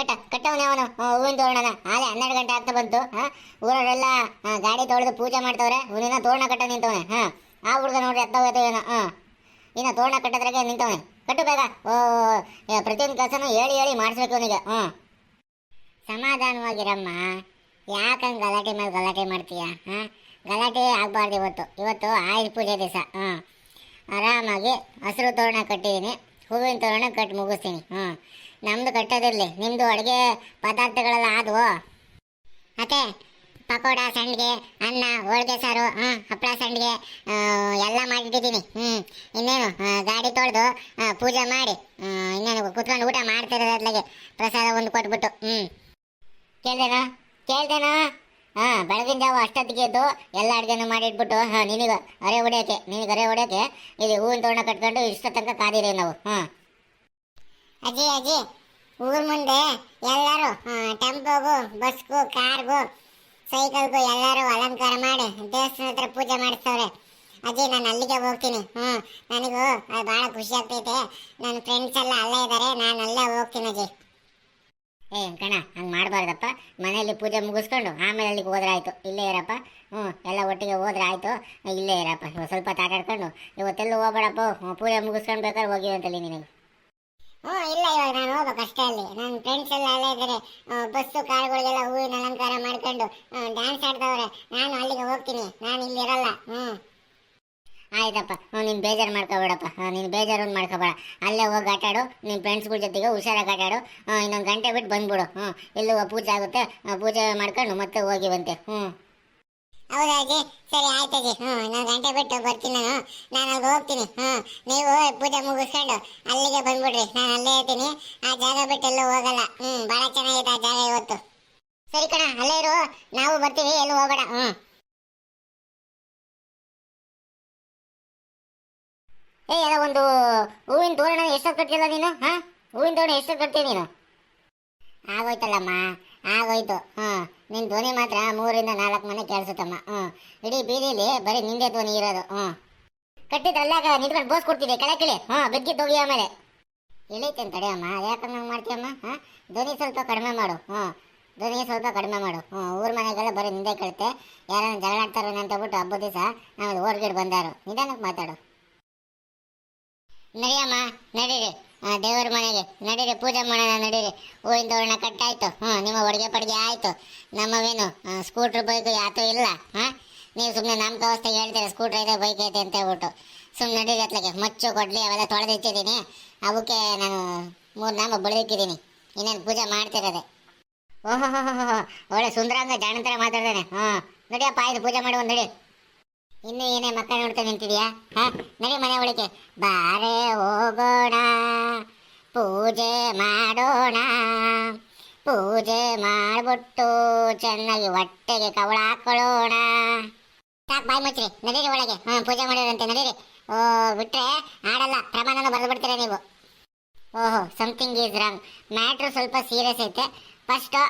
ಕಟ್ಟ, ಕಟ್ಟವನೇ ಅವನು. ಹೂವಿನ ತೋರಣನ. ಆಲೆ ಹನ್ನೆರಡು ಗಂಟೆ ಆಗ್ತಾ ಬಂತು. ಹಾ? ಊರವರೆಲ್ಲ ಗಾಡಿ ತೊಳೆದು ಪೂಜೆ ಮಾಡ್ತವ್ರೆ. ಹೂವಿನ ತೋರಣ ಕಟ್ಟ ನಿಂತವನೆ. ಹಾ? ಆ ಹುಡುಗ ನೋಡ್ರಿ ಅತ್ತ ಹೋಗ್ತಾ ಇವನು ಹಾ? ಇನ್ನ ತೋರಣ ಕಟ್ಟದ್ರಾಗೆ ನಿಂತವನೆ. ಕಟ್ಟು ಬೇಗ. ಓ ಪ್ರತಿಯೊಂದು ಕೆಲಸನೂ ಹೇಳಿ ಹೇಳಿ ಮಾಡಿಸ್ಬೇಕು ಅವನಿಗೆ. ಹ್ಞೂ ಸಮಾಧಾನವಾಗಿರಮ್ಮ. ಯಾಕಂಗೆ ಗಲಾಟೆ ಮೇಲೆ ಗಲಾಟೆ ಮಾಡ್ತೀಯ? ಹಾಂ? ಗಲಾಟೆ ಆಗಬಾರ್ದು ಇವತ್ತು. ಇವತ್ತು ಆಯುಧ ಪೂಜೆ ದಿವಸ. ಹಾಂ? ಆರಾಮಾಗಿ ಹಸಿರು ತೋರಣ ಕಟ್ಟಿದ್ದೀನಿ. ಹೂವಿನ ತೋರಣ ಕಟ್ಟಿ ಮುಗಿಸ್ತೀನಿ. ಹ್ಞೂ ನಮ್ಮದು ಕಟ್ಟೋದಿರಲಿ ನಿಮ್ಮದು ಅಡುಗೆ ಪದಾರ್ಥಗಳೆಲ್ಲ ಆದವು. ಅತ್ತೆ ಪಕೋಡ ಸಂಡಿಗೆ, ಅನ್ನ, ಹೋಳಿಗೆ ಸಾರು ಹಾಂ ಹಪ್ಪಳ ಸಂಡಿಗೆ ಎಲ್ಲ ಮಾಡಿಟ್ಟಿದ್ದೀನಿ. ಹ್ಞೂ ಇನ್ನೇನು ಗಾಡಿ ತೊಳೆದು ಪೂಜೆ ಮಾಡಿ ಇನ್ನೇನು ಕುತ್ಕೊಂಡು ಊಟ ಮಾಡ್ತಿರೋದು ಅದ್ಲಾಗೆ ಪ್ರಸಾದ ಒಂದು ಕೊಟ್ಬಿಟ್ಟು ಹ್ಞೂ ಕೇಳ್ದೇನಾ? ಕೇಳ್ದೇನಾ? ಹಾಂ ಬೆಳಗಿನ ಜಾವ ಅಷ್ಟೊತ್ತಿಗೆ ಎದ್ದು ಎಲ್ಲ ಅಡುಗೆನೂ ಮಾಡಿಟ್ಬಿಟ್ಟು, ಹಾಂ, ನಿನಗೆ ಅರೆ ಹೊಡೆಯೋಕೆ, ನಿನಗೆ ಅರೆ ಹೊಡೆಯೋಕೆ ಇಲ್ಲಿ ಹೂವಿನ ತೋರಣ ಕಟ್ಕೊಂಡು ಇಷ್ಟ ತನಕ ಕಾದಿರಿ ನಾವು, ಹಾ. ಅಜ್ಜಿ ಅಜ್ಜಿ, ಊರ್ ಮುಂದೆ ಎಲ್ಲರೂ ಟೆಂಪೋಗೂ ಬಸ್ಗು ಕಾರ್ಗೂ ಸೈಕಲ್ಗೂ ಎಲ್ಲರೂ ಅಲಂಕಾರ ಮಾಡಿ ದೇವಸ್ಥಾನ ಹತ್ರ ಪೂಜೆ ಮಾಡಿಸ್ತವ್ರೆ ಅಜ್ಜಿ, ನಾನು ಅಲ್ಲಿಗೆ ಹೋಗ್ತೀನಿ. ಹ್ಞೂ ನನಗೂ ಅದು ಭಾಳ ಖುಷಿ ಆಗ್ತೈತೆ. ನನ್ನ ಫ್ರೆಂಡ್ಸ್ ಎಲ್ಲ ಅಲ್ಲೇ ಇದ್ದಾರೆ ನಾನು ಅಲ್ಲೇ ಹೋಗ್ತೀನಿ ಅಜ್ಜಿ. ಏ, ಕಣ, ಹಂಗೆ ಮಾಡಬಾರ್ದಪ್ಪ. ಮನೆಯಲ್ಲಿ ಪೂಜೆ ಮುಗಿಸ್ಕೊಂಡು ಆಮೇಲೆ ಅಲ್ಲಿಗೆ ಹೋದ್ರೆ ಆಯಿತು. ಇಲ್ಲೇ ಇರಪ್ಪ. ಹ್ಞೂ ಎಲ್ಲ ಒಟ್ಟಿಗೆ ಹೋದ್ರೆ ಆಯಿತು. ಇಲ್ಲೇ ಇರಪ್ಪ. ಸ್ವಲ್ಪ ತಾಟಾಡ್ಕೊಂಡು, ಇವತ್ತೆಲ್ಲೂ ಹೋಗ್ಬೇಡಪ್ಪ. ಪೂಜೆ ಮುಗಿಸ್ಕೊಂಡು ಬೇಕಾದ್ರೆ ಹೋಗಿ ಅಂತಲ್ಲಿ ನಿನಗೆ. ಹ್ಞೂ ಇಲ್ಲ ಇವಾಗ ನಾನು ಹೋಗ್ಬೇಕಷ್ಟೇ ಅಲ್ಲಿ. ನನ್ನ ಫ್ರೆಂಡ್ಸ್ ಎಲ್ಲ ಅಲ್ಲೇ ಇದ್ದಾರೆ ಬಸ್ಸು ಕಾರ್ಗಳಿಗೆಲ್ಲ ಹೂವಿನ ಅಲಂಕಾರ ಮಾಡ್ಕೊಂಡು ಡ್ಯಾನ್ಸ್ ಆಡ್ತವ್ರೆ ನಾನು ಅಲ್ಲಿಗೆ ಹೋಗ್ತೀನಿ. ನಾನು ಇಲ್ಲಿ ಇರಲ್ಲ. ಹ್ಞೂ ಆಯ್ತಪ್ಪ. ಹ್ಞೂ ನೀನು ಬೇಜಾರು ಮಾಡ್ಕೋಬೇಡಪ್ಪ ನೀನು ಬೇಜಾರು ಮಾಡ್ಕೋಬೇಡ ಅಲ್ಲೇ ಹೋಗಿ ಆಟಾಡು ನಿನ್ನ ಫ್ರೆಂಡ್ಸ್ಗಳ ಜೊತೆಗೆ ಹುಷಾರಾಗಿ ಆಟಾಡು ಇನ್ನೊಂದು ಗಂಟೆ ಬಿಟ್ಟು ಬಂದ್ಬಿಡು. ಹ್ಞೂ ಎಲ್ಲೂ ಪೂಜೆ ಆಗುತ್ತೆ. ಪೂಜೆ ಮಾಡ್ಕೊಂಡು ಮತ್ತೆ ಹೋಗಿ ಬಂತೆ. ಹ್ಞೂ ಹೌದಾ ಅಜ್ಜಿ? ಸರಿ, ಆಯ್ತು ಅಜ್ಜಿ. ಹ್ಞೂ ನಾನು ಗಂಟೆ ಬಿಟ್ಟು ಬರ್ತೀನಿ ನಾನು. ನಾನು ಅಲ್ಲಿ ಹೋಗ್ತೀನಿ. ಹ್ಞೂ ನೀವು ಪೂಜೆ ಮುಗಿಸ್ಕೊಂಡು ಅಲ್ಲಿಗೆ ಬಂದ್ಬಿಡ್ರಿ. ನಾನು ಅಲ್ಲೇ ಇರ್ತೀನಿ. ಆ ಜಾಗ ಬಿಟ್ಟು ಎಲ್ಲೂ ಹೋಗಲ್ಲ. ಹ್ಞೂ ಭಾಳ ಚೆನ್ನಾಗಿದೆ ಆ ಜಾಗ ಇವತ್ತು. ಸರಿ ಕಣ, ಅಲ್ಲೇ ಇರು. ನಾವು ಬರ್ತೀವಿ, ಎಲ್ಲೂ ಹೋಗೋಣ ಹ್ಞೂ ಏ ಎಲ್ಲ ಒಂದು ಹೂವಿನ ತೋರಣ ಎಷ್ಟೊತ್ತು ಕಟ್ಟಿಲ್ಲ ನೀನು? ಹಾಂ? ಹೂವಿನ ತೋರಣ ಎಷ್ಟೊತ್ತು ಕಟ್ತೀಯ ನೀನು? ಆಗೋಯ್ತಲ್ಲಮ್ಮ. ಆಗೋಯ್ತು. ಹಾಂ ನಿನ್ನ ಧ್ವನಿ ಮಾತ್ರ ಮೂರಿಂದ ನಾಲ್ಕು ಮನೆ ಕೇಳಿಸುತ್ತಮ್ಮ. ಹ್ಞೂ ಇಡೀ ಬೀದಿಲಿ ಬರೀ ನಿಂದೆ ಧ್ವನಿ ಇರೋದು. ಹ್ಞೂ ಕಟ್ಟಿದ್ದು ಅಲ್ಲಾಗ ನಿಂತ್ಕೊಂಡು ಬೋಸ್ ಕೊಡ್ತಿದ್ದೆ. ಕೆಳ ಕಳಿ. ಹಾಂ ಬೆಗ್ಗಿದ್ದು ಹೋಗಿ ಆಮೇಲೆ. ಇಳಿತೇನೆ ತಡೆಯಮ್ಮ ಯಾಕಂಗೆ ಹಂಗೆ ಮಾಡ್ತೀಯಮ್ಮ? ಹಾಂ? ಧ್ವನಿ ಸ್ವಲ್ಪ ಕಡಿಮೆ ಮಾಡು. ಹ್ಞೂ ಧ್ವನಿ ಸ್ವಲ್ಪ ಕಡಿಮೆ ಮಾಡು. ಹ್ಞೂ ಊರ ಮನೆಗೆಲ್ಲ ಬರೀ ನಿಂದೆ ಕೇಳುತ್ತೆ. ಯಾರನ್ನ ಜಗಳಾಡ್ತಾರೋ ಅಂತ ಬಿಟ್ಟು ಹಬ್ಬದ ದಿವಸ ನಾವು ಓಡ್ಗಿಡ್ ಬಂದಾರು. ನಿಧಾನಕ್ಕೆ ಮಾತಾಡು. ನಡಿಯಮ್ಮ, ನಡೀರಿ. ಆ, ದೇವರ ಮನೆಗೆ. ನಡೀರಿ ಪೂಜೆ ಮಾಡೋಣ ನಡೀರಿ. ಹೂವಿನ ತೋರಣ ಕಟ್ಟಾಯ್ತು. ಹ್ಞೂ ನಿಮ್ಮ ಒಡಗೆ ಪಡಿಗೆ ಆಯಿತು. ನಮ್ಮವೇನು ಸ್ಕೂಟ್ರ್ ಬೈಕ್ ಯಾತೂ ಇಲ್ಲ ಹಾಂ? ನೀವು ಸುಮ್ಮನೆ ನಮ್ಮ ಅವಸ್ಥೆಗೆ ಹೇಳ್ತೀರ ಸ್ಕೂಟ್ರ್ ಐತೆ ಬೈಕ್ ಐತೆ ಅಂತ ಹೇಳ್ಬಿಟ್ಟು. ಸುಮ್ಮನೆ ನಡೀರಿ ಅತ್ಲಾಗೆ ಮಚ್ಚು ಕೊಡ್ಲಿ ಅವೆಲ್ಲ ತೊಳೆದಿಟ್ಟಿದ್ದೀನಿ ಅವಕ್ಕೆ ನಾನು ಮೂರು ನಾಮ ಬಳಿದಿಕ್ಕಿದ್ದೀನಿ ಇನ್ನೇನು ಪೂಜೆ ಮಾಡ್ತಿರೋದೆ. ಓಹೋ ಒಳ್ಳೆ ಸುಂದರಾಂಗ ಜಾಣಂತರ ಮಾತಾಡ್ತಾನೆ ಹಾಂ ನಡಿಯಪ್ಪ ಆಯ್ತು ಪೂಜೆ ಮಾಡುವ ನಡಿ ಇನ್ನು ಏನೇ ಮಕ್ಕಳ ನೋಡ್ತಾ ನಿಂತಿದ್ಯಾ? ಹಾ, ನಡಿ ಮನೆ ಒಳಗೆ ಬಾರೆ ಹೋಗೋಣ, ಪೂಜೆ ಮಾಡೋಣ. ಪೂಜೆ ಮಾಡ್ಬಿಟ್ಟು ಚೆನ್ನಾಗಿ ಹೊಟ್ಟೆಗೆ ಕವಳ ಹಾಕೊಳ್ಳೋಣ. ಸಾಕು, ಬಾಯಿ ಮುಚ್ಚ್ರಿ. ನಡೀರಿ ಒಳಗೆ. ಹ್ಞೂ ಪೂಜೆ ಮಾಡಿರಂತೆ, ನಡೀರಿ. ಓ, ಬಿಟ್ರೆ ಆಡಲ್ಲ ಪ್ರಮಾಣನ ಬರೆದು ನೀವು? ಓಹೋ ಸಮಥಿಂಗ್ ಈಸ್ ರಾಂಗ್ ಮ್ಯಾಟ್ರು ಸ್ವಲ್ಪ ಸೀರಿಯಸ್ ಐತೆ. ಫಸ್ಟು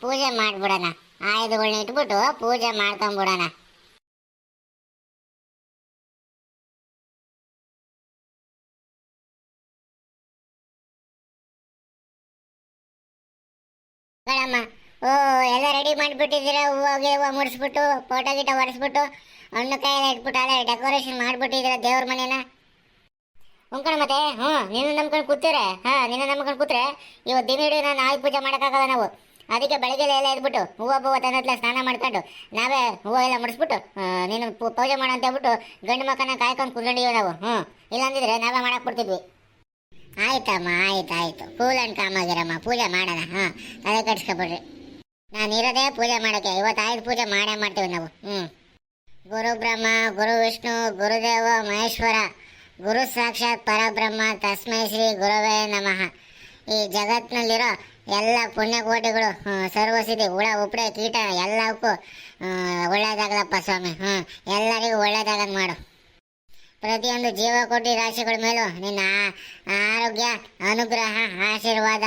ಪೂಜೆ ಮಾಡಿಬಿಡೋಣ. ಆಯುಧಗಳನ್ನ ಇಟ್ಬಿಟ್ಟು ಪೂಜೆ ಮಾಡ್ಕೊಂಬಿಡೋಣ. ಬೇಡಮ್ಮ ಓ ಎಲ್ಲ ರೆಡಿ ಮಾಡಿಬಿಟ್ಟಿದ್ದೀರಾ? ಹೂವಾಗೆ ಹೂವು ಮುಡಿಸ್ಬಿಟ್ಟು ಫೋಟೋ ಗಿಟ ಒರೆಸ್ಬಿಟ್ಟು ಹಣ್ಣು ಕಾಯೆಲ್ಲ ಇಟ್ಬಿಟ್ಟು ಅಲ್ಲ ಡೆಕೋರೇಷನ್ ಮಾಡಿಬಿಟ್ಟಿದ್ದೀರಾ ದೇವ್ರ ಮನೇನ? ಉಂಕಣ ಮತ್ತೆ ಹ್ಞೂ ನಿನ್ನ ನಂಬ್ಕೊಂಡು ಕೂತಿರೆ ಹಾಂ, ನಿನ್ನ ನಂಬ್ಕೊಂಡು ಕೂತ್ರೆ ಇವತ್ತು ದಿನ ಹಿಡಿದು ನಾನು ಪೂಜೆ ಮಾಡೋಕ್ಕಾಗಲ್ಲ ನಾವು. ಅದಕ್ಕೆ ಬೆಳಗ್ಗೆ ಎಲ್ಲ ಇದ್ಬಿಟ್ಟು ಹೂವು ಹೂವು ತನ್ನತ್ಲ ಸ್ನಾನ ಮಾಡ್ಕೊಂಡು, ನಾವೇ ಹೂವು ಎಲ್ಲ ಮುಡಿಸ್ಬಿಟ್ಟು ನೀನು ಪೂಜೆ ಮಾಡು ಅಂತ ಹೇಳ್ಬಿಟ್ಟು ಗಂಡು ಮಕ್ಕನ ಕಾಯ್ಕೊಂಡು ಕುಂದ್ಕೊಂಡಿವಿ ನಾವು ಹ್ಞೂ ಇಲ್ಲಾಂದಿದ್ರೆ ನಾವೇ ಮಾಡಕ್ಕೆ ಕೊಡ್ತಿದ್ವಿ. ಆಯ್ತಮ್ಮ, ಆಯ್ತು ಆಯ್ತು. ಕಾಮ್ ಆಗಿರಮ್ಮ ಪೂಜೆ ಮಾಡೋಣ, ಹಾಂ. ತಲೆ ಕಟ್ಸ್ಕೊಬಿಡ್ರಿ ನಾನು ಇರೋದೇ ಪೂಜೆ ಮಾಡೋಕ್ಕೆ ಇವತ್ತು ಆಯ್ತು ಪೂಜೆ ಮಾಡೇ ಮಾಡ್ತೀವಿ ನಾವು ಹ್ಞೂ ಗುರು ಬ್ರಹ್ಮ, ಗುರು ವಿಷ್ಣು, ಗುರುದೇವ, ಮಹೇಶ್ವರ, ಗುರು ಸಾಕ್ಷಾತ್ ಪರಬ್ರಹ್ಮ, ತಸ್ಮೈ ಶ್ರೀ ಗುರುವೇ ನಮಃ. ಈ ಜಗತ್ತಿನಲ್ಲಿರೋ ಎಲ್ಲ ಪುಣ್ಯಕೋಟಿಗಳು ಸರ್ವಸಿದ್ಧಿ, ಹುಳ ಉಪ್ಪಡೆ ಕೀಟ ಎಲ್ಲಕ್ಕೂ ಒಳ್ಳೆಯದಾಗಲಪ್ಪ ಸ್ವಾಮಿ ಹ್ಞೂ ಎಲ್ಲರಿಗೂ ಒಳ್ಳೇದಾಗಂಗೆ ಮಾಡು. ಪ್ರತಿಯೊಂದು ಜೀವಕೋಟಿ ರಾಶಿಗಳ ಮೇಲೂ ನಿನ್ನ ಆರೋಗ್ಯ, ಅನುಗ್ರಹ, ಆಶೀರ್ವಾದ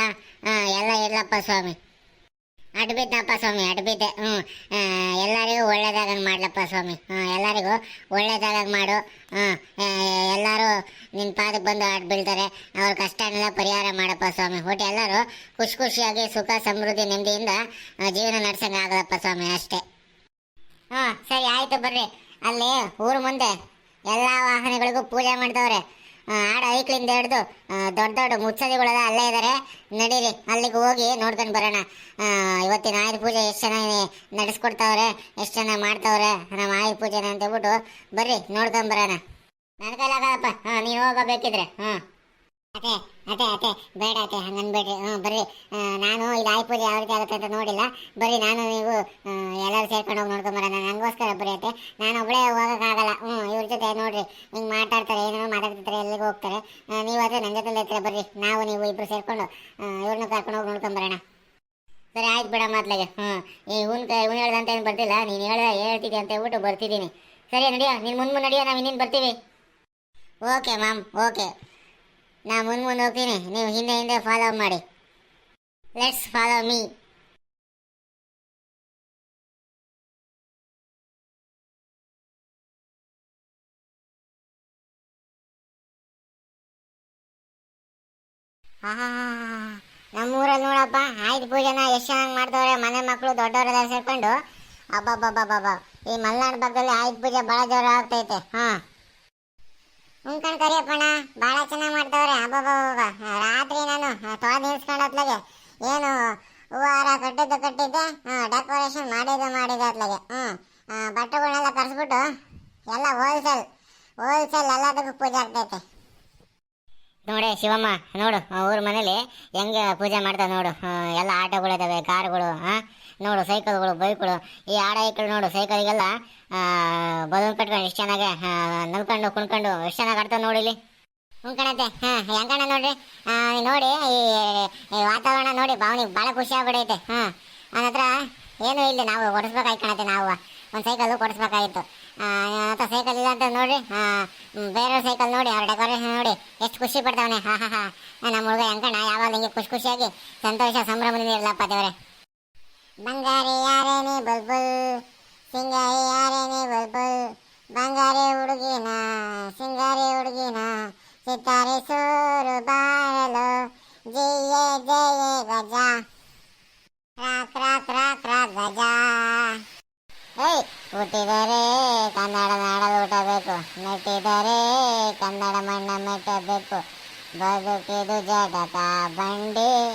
ಎಲ್ಲ ಇರಲಪ್ಪ ಸ್ವಾಮಿ. ಅಡ್ಬಿದ್ದಪ್ಪ ಸ್ವಾಮಿ ಅಡ್ಬಿದ್ದೆ ಹ್ಞೂ ಎಲ್ಲರಿಗೂ ಒಳ್ಳೇದಾಗ ಮಾಡ್ಲಪ್ಪ ಸ್ವಾಮಿ. ಹ್ಞೂ ಎಲ್ಲರಿಗೂ ಒಳ್ಳೇದಾಗ ಮಾಡು. ಹ್ಞೂ ಎಲ್ಲರೂ ನಿನ್ನ ಪಾದಕ್ಕೆ ಬಂದು ಅಡ್ಡ ಬೀಳ್ತಾರೆ. ಅವ್ರ ಕಷ್ಟನೆಲ್ಲ ಪರಿಹಾರ ಮಾಡಪ್ಪ ಸ್ವಾಮಿ. ಒಟ್ಟು ಎಲ್ಲರೂ ಖುಷಿ ಖುಷಿಯಾಗಿ ಸುಖ, ಸಮೃದ್ಧಿ, ನೆಮ್ಮದಿಯಿಂದ ಜೀವನ ನಡ್ಸಂಗೆ ಆಗಲಪ್ಪ ಸ್ವಾಮಿ, ಅಷ್ಟೇ. ಹಾಂ, ಸರಿ, ಆಯಿತು ಬರ್ರಿ. ಅಲ್ಲಿ ಊರು ಮುಂದೆ ಎಲ್ಲ ವಾಹನಗಳಿಗೂ ಪೂಜೆ ಮಾಡ್ತವ್ರೆ ಆಡ ಐಕ್ಲಿಂದ ಹಿಡ್ದು ದೊಡ್ಡ ದೊಡ್ಡ ಮುತ್ಸದಿಗಳೆಲ್ಲ ಅಲ್ಲೇ ಇದ್ದಾರೆ ನಡೀರಿ, ಅಲ್ಲಿಗೆ ಹೋಗಿ ನೋಡ್ಕೊಂಡು ಬರೋಣ. ಇವತ್ತಿನ ಆಯುಧ ಪೂಜೆ ಎಷ್ಟು ಚೆನ್ನಾಗಿ ನಡೆಸ್ಕೊಡ್ತಾವ್ರೆ, ಎಷ್ಟು ಚೆನ್ನಾಗಿ ಮಾಡ್ತಾವ್ರೆ, ನಮ್ಮ ಆಯುಧ ಪೂಜೆನ ಅಂತ ಹೇಳ್ಬಿಟ್ಟು ಬರ್ರಿ, ನೋಡ್ಕೊಂಡು ಬರೋಣ. ನನ್ನ ಕೈಲಾಗಲ್ಲಪ್ಪ ಹಾಂ ನೀನು ಹೋಗಬೇಕಿದ್ರೆ ಹಾಂ ಅದೇ ಅದೇ ಅದೇ ಬೇಡ ಅದೇ ಹಂಗನ್ಬೇಡ್ರಿ ಹ್ಞೂ ಬರ್ರಿ. ನಾನು ಇದು ಆಯ್ ಪೂಜೆ ಯಾವ ರೀತಿ ಆಗುತ್ತೆ ಅಂತ ನೋಡಿಲ್ಲ. ಬರ್ರಿ, ನಾನು ನೀವು ಎಲ್ಲರೂ ಸೇರ್ಕೊಂಡು ಹೋಗಿ ನೋಡ್ಕೊಂಬರೋಣ ನನಗೋಸ್ಕರ ಬರ್ರಿ ಅತ್ತೆ. ನಾನು ಒಬ್ಬಳೇ ಹೋಗೋಕ್ಕಾಗಲ್ಲ ಹ್ಞೂ ಇವ್ರ ಜೊತೆ ನೋಡ್ರಿ. ಹಿಂಗೆ ಮಾತಾಡ್ತಾರೆ, ಏನೇನೋ ಮಾತಾಡ್ತಿರ್ತಾರೆ, ಎಲ್ಲಿಗೆ ಹೋಗ್ತಾರೆ. ನೀವು ಅದೇ ನನ್ನ ಜೊತೆ ಇರ್ತೀರ? ಬರ್ರಿ. ನಾವು ನೀವು ಇಬ್ಬರು ಸೇರ್ಕೊಂಡು ಇವ್ರನ್ನ ಕರ್ಕೊಂಡು ಹೋಗಿ ನೋಡ್ಕೊಂಬರೋಣ ಸರಿ, ಆಯ್ತು ಬಿಡ ಮೊದಲಿಗೆ ಹ್ಞೂ ಈ ಹುನ್ ಹುನ್ ಹೇಳ್ದಂತ ಏನು ಬರ್ತಿಲ್ಲ? ನೀನು ಹೇಳ್ದ ಹೇಳ್ತಿದ್ದೆ ಅಂತ ಹೇಳ್ಬಿಟ್ಟು ಬರ್ತಿದ್ದೀನಿ. ಸರಿ, ನಡಿಯೋ, ನೀನು ಮುಂದೆ ಮುಂದೆ ನಡಿಯೋ, ನಾವು ಇನ್ನೇನು ಬರ್ತೀವಿ. Okay ma'am okay. ನಾ ಮುಂದೆ ಮುಂದೆ ಹೋಗ್ತೀನಿ. ನೀವು ಹಿಂದೆ ಹಿಂದೆ ಫಾಲೋ ಮಾಡಿ. ಲೆಟ್ಸ್ ಫಾಲೋ ಮೀ ನಮ್ಮೂರಲ್ಲಿ ನೋಡಪ್ಪ, ಆಯ್ತು ಪೂಜೆನ ಎಷ್ಟು ಚೆನ್ನಾಗಿ ಮಾಡ್ತವ್ರೆ ಮನೆ ಮಕ್ಕಳು ದೊಡ್ಡವರೆಲ್ಲ ಸೇರ್ಕೊಂಡು. ಅಬ್ಬಬ್ಬಬ್ಬಬ್ಬ ಈ ಮಲೆನಾಡು ಭಾಗದಲ್ಲಿ ಆಯ್ತು ಪೂಜೆ ಭಾಳ ಜೋರ ಆಗ್ತೈತೆ ಹಾಂ. ಉಂಕಣ್ ಕರಿಯಪ್ಪಣ್ಣ. ಭಾಳ ಚೆನ್ನಾಗಿ ಮಾಡ್ತಾವ್ರೆ ಅಬ್ಬಬ್ಬಬ್ಬ ರಾತ್ರಿ ನಾನು ತೊಳೆ ನಿಲ್ಸ್ಕೊಂಡು ಅತ್ಲಾಗೆ ಏನು ಹೂವಾರ ಕಟ್ಟಿದ್ದು ಕಟ್ಟಿದ್ದೆ. ಡೆಕೋರೇಷನ್ ಮಾಡಿದ್ದು ಮಾಡಿದ್ದೆ ಅತ್ಲಾಗೆ ಹ್ಞೂ ಬಟ್ಟೆಗಳನ್ನೆಲ್ಲ ಕರೆಸ್ಬಿಟ್ಟು ಎಲ್ಲ ಹೋಲ್ಸೇಲ್ ಹೋಲ್ಸೇಲ್ ಎಲ್ಲದಕ್ಕೂ ಪೂಜೆ ಆಗ್ತೈತೆ. ನೋಡಿ ಶಿವಮ್ಮ, ನೋಡು ಊರ ಮನೇಲಿ ಹೆಂಗೆ ಪೂಜೆ ಮಾಡ್ತಾವೆ ನೋಡು. ಎಲ್ಲ ಆಟೋಗಳಿದಾವೆ ಕಾರ್ಗಳು ಹಾಂ ನೋಡು, ಸೈಕಲ್ಗಳು, ಬೈಕ್ಗಳು. ಈ ಆಡ ನೋಡು, ಸೈಕಲ್ಗೆಲ್ಲ ಬಲೂನ್ ಕಟ್ಕೊಂಡು ಎಷ್ಟು ಚೆನ್ನಾಗಿ ನಲ್ಕೊಂಡು ಕುಣ್ಕೊಂಡು ಎಷ್ಟು ಚೆನ್ನಾಗಿ ಆಡ್ತಾವೆ ನೋಡಿ ಇಲ್ಲಿ. ಹ್ಞೂ ಕಣತೆ ಹಾಂ, ಹೆಂಗಣ್ಣ ನೋಡ್ರಿ? ನೋಡಿ, ಈ ವಾತಾವರಣ ನೋಡಿ ಭಾವನೆ ಭಾಳ ಖುಷಿ ಆಗ್ಬಿಡೈತೆ, ಹಾಂ. ನನ್ನ ಏನೂ ಇಲ್ಲ ನಾವು ಕೊಡಿಸ್ಬೇಕಾಯ್ತು ಕಣತೆ ನಾವು ಒಂದು ಸೈಕಲ್ ಕೊಡಿಸ್ಬೇಕಾಗಿತ್ತು ಹತ್ರ ಸೈಕಲ್ ಇಲ್ಲ ಅಂತ ನೋಡ್ರಿ ಬೇರೆ ಸೈಕಲ್ ನೋಡಿ, ಅವ್ರ ಡೆಕೋರೇಷನ್ ನೋಡಿ, ಎಷ್ಟು ಖುಷಿ ಪಡ್ತಾವನೆ. ಹಾ ಹಾ ಹಾ. ನಮ್ಮ ಹುಡುಗ ಹೆಂಗಣ್ಣ ಯಾವಾಗ ಹಿಂಗೆ ಖುಷಿ ಖುಷಿಯಾಗಿ ಸಂತೋಷ, ಸಂಭ್ರಮದಿಂದ ಇರಲಪ್ಪ ದೇವರೇ. ಬಂಗಾರಿ ಯಾರೇನಿ ಬಲ್ಬುಲ್, ಸಿಂಗಾರಿ ಯಾರೇನಿ ಬಲ್ಬುಲ್ ಬಂಗಾರಿ ಹುಡುಗಿನ ಸಿಂಗಾರಿ ಹುಡುಗಿನ ಸಿತಾರೆ ಸೂರು ಬಾರಲು ಜಯ ಜಯ ಗಜ ರಾಕ್ ರಾಕ್ ರಾಕ್ ರಾಕ್ ಗಜ ಏಯ್ ಹುಟ್ಟಿದರೆ ಕನ್ನಡ ನಾಡಲು ಹುಟ್ಟಬೇಕು ಮೆಟ್ಟಿದರೆ ಕನ್ನಡ ಮಣ್ಣ ಮೆಟ್ಟಬೇಕು. ಬದುಕಿದು ಜಗತ ಬಂಡಿ.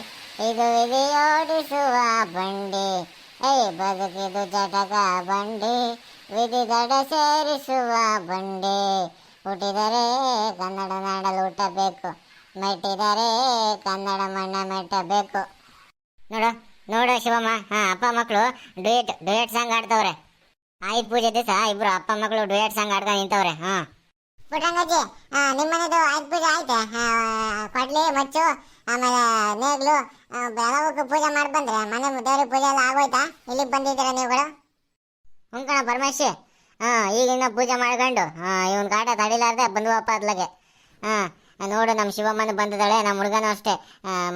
ಇದು ವಿಧಿ ಓಡಿಸುವ ಬಂಡಿ. ಏಯ್, ಬದುಕಿದು ಜಟಕ ಬಂಡಿ. ವಿಧಿ ದಡ ಸೇರಿಸುವ ಬಂಡಿ. ಹುಟ್ಟಿದರೆ ಕನ್ನಡ ನಾಡಲು ಹುಟ್ಟಬೇಕು. ಮೆಟ್ಟಿದರೆ ಕನ್ನಡ ಮಣ್ಣ ಮೆಟ್ಟಬೇಕು. ನೋಡು ನೋಡು ಶಿವಮ್ಮ. ಹಾಂ, ಅಪ್ಪ ಮಕ್ಕಳು ಡುಯೆಟ್ ಡುಯೆಟ್ ಸಾಂಗ್ ಆಡ್ತವ್ರೆ ಆಯುಧ ಪೂಜೆ ದಿವಸ ಇಬ್ಬರು ಅಪ್ಪ ಮಕ್ಕಳು ಡುಯೆಟ್ ಸಾಂಗ್ ಆಡ್ಕೊಂಡು ನಿಂತವ್ರೆ. ಹಾ. ಪುಟ್ಟಂಗಜ್ಜಿ ನಿಮ್ಮನೇದು ಆಯುಧ ಪೂಜೆ ಆಯ್ತೆ? ಕೊಡ್ಲಿ, ಮಚ್ಚು, ಆಮೇಲೆ ನೇಗ್ಲು ಬೆಳವಕ್ಕೆ ಪೂಜೆ ಮಾಡಿ ಬಂದ್ರೆ ಮನೆ ದೇವ್ರಿಗೆ ಪೂಜೆ ಎಲ್ಲ ಆಗೋಯ್ತಾ? ಇಲ್ಲಿಗೆ ಬಂದಿದ್ದೀರಾ ನೀವುಗಳು? ಹ್ಞೂ ಕಣ ಪರಮೇಶಿ ಹಾಂ ಈಗಿನ್ನ ಪೂಜೆ ಮಾಡ್ಕೊಂಡು ಇವನ್ ಕಾಟ ತಡಿಲಾರ್ದೆ ಬಂದ್ವಪ್ಪ ಅದ್ಲಗೆ. ಹಾಂ ನೋಡು ನಮ್ಮ ಶಿವಮ್ಮನ ಬಂದಿದ್ದಾಳೆ ನಮ್ಮ ಹುಡುಗನೂ ಅಷ್ಟೇ.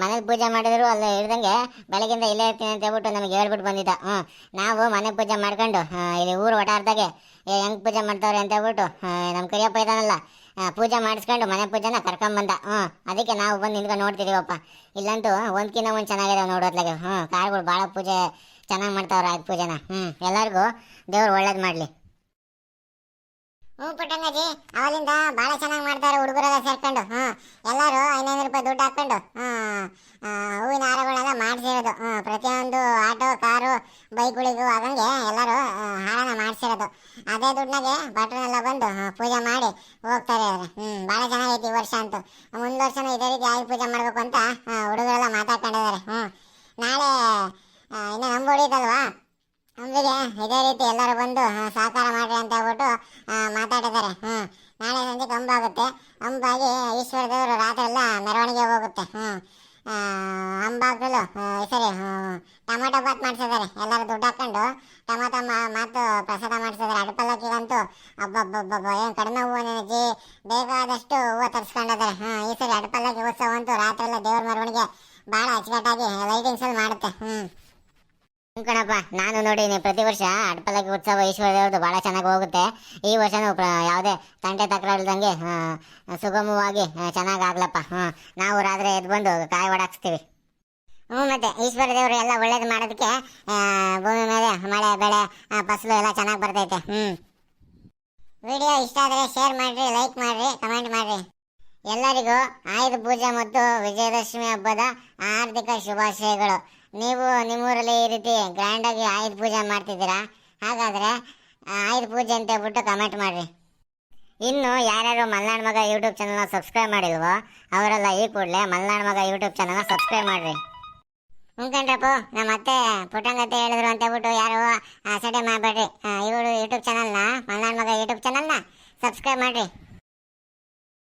ಮನೆಗೆ ಪೂಜೆ ಮಾಡಿದ್ರು, ಅಲ್ಲಿ ಇಳ್ದಂಗೆ ಬೆಳಗಿಂದ ಇಲ್ಲೇ ಇರ್ತೀನಿ ಅಂತ ಹೇಳ್ಬಿಟ್ಟು ನಮಗೆ ಹೇಳ್ಬಿಟ್ಟು ಬಂದಿದ್ದ. ಹ್ಞೂ ನಾವು ಮನೆ ಪೂಜೆ ಮಾಡ್ಕೊಂಡು ಇಲ್ಲಿ ಊರು ಓಡಾಡ್ದಾಗೆ ಹೆಂಗೆ ಪೂಜೆ ಮಾಡ್ತಾವ್ರೆ ಅಂತ ಹೇಳ್ಬಿಟ್ಟು ನಮ್ಮ ಕರಿಯಪ್ಪ ಇದ್ದಾನಲ್ಲ ಪೂಜೆ ಮಾಡಿಸ್ಕೊಂಡು ಮನೆ ಪೂಜೆನ ಕರ್ಕೊಂಬಂದ ಹ್ಞೂ ಅದಕ್ಕೆ ನಾವು ಬಂದು ನಿಂತ್ಕೊಂಡು ನೋಡ್ತಿದ್ದೀವಪ್ಪ ಇಲ್ಲಂತೂ ಒಂದ್ಕಿನ್ನ ಒಂದು ಚೆನ್ನಾಗಿದೆ ನೋಡೋದ್ಲಾಗೆ ಹ್ಞೂ ಕಾರ್ಗಳು ಭಾಳ ಪೂಜೆ ಚೆನ್ನಾಗಿ ಮಾಡ್ತಾವ್ರೆ ಆಯ್ತು ಪೂಜೆನ. ಹ್ಞೂ ಎಲ್ಲರಿಗೂ ದೇವ್ರು ಒಳ್ಳೇದು ಮಾಡಲಿ. ಹ್ಞೂ ಪುಟ್ಟಂಗಜ್ಜಿ ಅವಲಿಂದ ಭಾಳ ಚೆನ್ನಾಗಿ ಮಾಡ್ತಾರೆ ಹುಡುಗರೆಲ್ಲ ಸೇರ್ಕೊಂಡು. ಹಾಂ ಎಲ್ಲರೂ ಐನೈನೂರು ರೂಪಾಯಿ ದುಡ್ಡು ಹಾಕ್ಕೊಂಡು ಹಾಂ ಹೂವಿನ ಹಾರಗಳೆಲ್ಲ ಮಾಡಿಸಿರೋದು. ಹ್ಞೂ, ಪ್ರತಿಯೊಂದು ಆಟೋ, ಕಾರು, ಬೈಕ್ಗಳಿಗೂ ಆಗಂಗೆ ಎಲ್ಲರೂ ಹಾರನ ಮಾಡಿಸಿರೋದು. ಅದೇ ದುಡ್ಡಿನಾಗೆ ಭಟ್ರನ್ನೆಲ್ಲ ಬಂದು ಪೂಜೆ ಮಾಡಿ ಹೋಗ್ತಾರೆ ಅವ್ರೆ. ಹ್ಞೂ, ಭಾಳ ಚೆನ್ನಾಗೈತಿ ಈ ವರ್ಷ ಅಂತೂ. ಮುಂದೆ ವರ್ಷನೂ ಇದೇ ರೀತಿ ಆಗಿ ಪೂಜೆ ಮಾಡಬೇಕು ಅಂತ ಹುಡುಗರೆಲ್ಲ ಮಾತಾಡ್ಕೊಂಡಿದ್ದಾರೆ. ಹ್ಞೂ, ನಾಳೆ ಇನ್ನೂ ನಂಬಿ ಹೊಡಿತಲ್ವಾ? ಇದೇ ರೀತಿ ಎಲ್ಲರೂ ಬಂದು ಸಹಕಾರ ಮಾಡಿರಿ ಅಂತ ಹೇಳ್ಬಿಟ್ಟು ಆ, ಮಾತಾಡಿದ್ದಾರೆ ಹ್ಞೂ ನಾಳೆ ಸಂಜೆ ಕಂಬ ಆಗುತ್ತೆ ಅಂಬಾಗಿ ಈಶ್ವರ ದೇವರು ರಾತ್ರಿ ಎಲ್ಲ ಮೆರವಣಿಗೆ ಹೋಗುತ್ತೆ ಹ್ಞೂ ಅಂಬಾಗಲು ಸರಿ ಹ್ಮ್, ಟೊಮಾಟೊ ಬಾತ್ ಮಾಡಿಸಿದ್ದಾರೆ ಎಲ್ಲರೂ ದುಡ್ಡು ಹಾಕೊಂಡು ಟೊಮಾಟೊ ಮಾ- ಮಾತು ಪ್ರಸಾದ ಮಾಡಿಸಿದ್ದಾರೆ ಅಡಪಲ್ಲಕ್ಕಿಗಂತೂ ಅಬ್ಬಬ್ಬಬ್ಬಬ್ಬ ಏನು ಕಡಿಮೆ ಹೂವು ನೆನಜಿ ಬೇಕಾದಷ್ಟು ಹೂವು ತರಿಸ್ಕೊಂಡಿದ್ದಾರೆ ಹಾ ಈ ಸರಿ ಅಡಪಲ್ಲಕ್ಕಿ ಉತ್ಸವ ಅಂತೂ ರಾತ್ರಿ ಎಲ್ಲ ದೇವ್ರ ಮೆರವಣಿಗೆ ಭಾಳ ಅಚ್ಚುಕಟ್ಟಾಗಿ ಲೈಟಿಂಗ್ಸಲ್ಲಿ ಮಾಡುತ್ತೆ. ಹ್ಮ್. ಕಣಪ್ಪ, ನಾನು ನೋಡೀನಿ ಪ್ರತಿ ವರ್ಷ ಅಡ್ಪಲಕ್ಕಿ ಉತ್ಸವ ಈಶ್ವರ ದೇವ್ರದ್ದು ಭಾಳ ಚೆನ್ನಾಗಿ ಹೋಗುತ್ತೆ. ಈ ವರ್ಷನೂ ಯಾವುದೇ ತಂಟೆ ತಕರಾಳ್ದಂಗೆ ಸುಗಮವಾಗಿ ಚೆನ್ನಾಗಿ ಆಗ್ಲಪ್ಪ. ಹ್ಞೂ ನಾವು ರಾತ್ರಿ ಎದ್ದು ಬಂದು ಕಾಯಿ ಒಡಾಕ್ಸ್ತೀವಿ ಹ್ಞೂ ಮತ್ತೆ ಈಶ್ವರ ದೇವರು ಎಲ್ಲ ಒಳ್ಳೇದು ಮಾಡೋದಕ್ಕೆ ಭೂಮಿ ಮೇಲೆ ಮಳೆ, ಬೆಳೆ ಫಸಲು ಎಲ್ಲ ಚೆನ್ನಾಗಿ ಬರ್ತೈತೆ. ಹ್ಞೂ ವಿಡಿಯೋ ಇಷ್ಟ ಆದರೆ ಶೇರ್ ಮಾಡಿರಿ ಲೈಕ್ ಮಾಡಿರಿ ಕಮೆಂಟ್ ಮಾಡಿರಿ. ಎಲ್ಲರಿಗೂ ಆಯುಧ ಪೂಜೆ ಮತ್ತು ವಿಜಯದಶಮಿ ಹಬ್ಬದ ಹಾರ್ದಿಕ ಶುಭಾಶಯಗಳು. ನೀವು ನಿಮ್ಮೂರಲ್ಲಿ ಈ ರೀತಿ ಗ್ರ್ಯಾಂಡಾಗಿ ಆಯುಧ ಪೂಜೆ ಮಾಡ್ತಿದ್ದೀರಾ? ಹಾಗಾದರೆ ಆಯುಧ ಪೂಜೆ ಅಂತ ಹೇಳ್ಬಿಟ್ಟು ಕಮೆಂಟ್ ಮಾಡಿರಿ. ಇನ್ನು ಯಾರ್ಯಾರು ಮಲ್ನಾಡ್ ಮಗ ಯೂಟ್ಯೂಬ್ ಚಾನಲ್ನ ಸಬ್ಸ್ಕ್ರೈಬ್ ಮಾಡಿಲ್ವೋ, ಅವರೆಲ್ಲ ಈ ಕೂಡಲೇ ಮಲ್ನಾಡ್ ಮಗ ಯೂಟ್ಯೂಬ್ ಚಾನಲ್ನ ಸಬ್ಸ್ಕ್ರೈಬ್ ಮಾಡಿರಿ. ಹ್ಞೂಕಂಡ್ರಪ್ಪ ನಮ್ಮ ಅತ್ತೆ ಪುಟ್ಟಂಗತ್ತೆ ಹೇಳಿದ್ರು ಅಂತ ಹೇಳ್ಬಿಟ್ಟು ಯಾರು ಸಡೆ ಮಾಡಬೇಡ್ರಿ. ಇವರು ಯೂಟ್ಯೂಬ್ ಚಾನಲ್ನ ಮಲ್ನಾಡ್ ಮಗ ಯೂಟ್ಯೂಬ್ ಚಾನಲ್ನ ಸಬ್ಸ್ಕ್ರೈಬ್ ಮಾಡಿರಿ.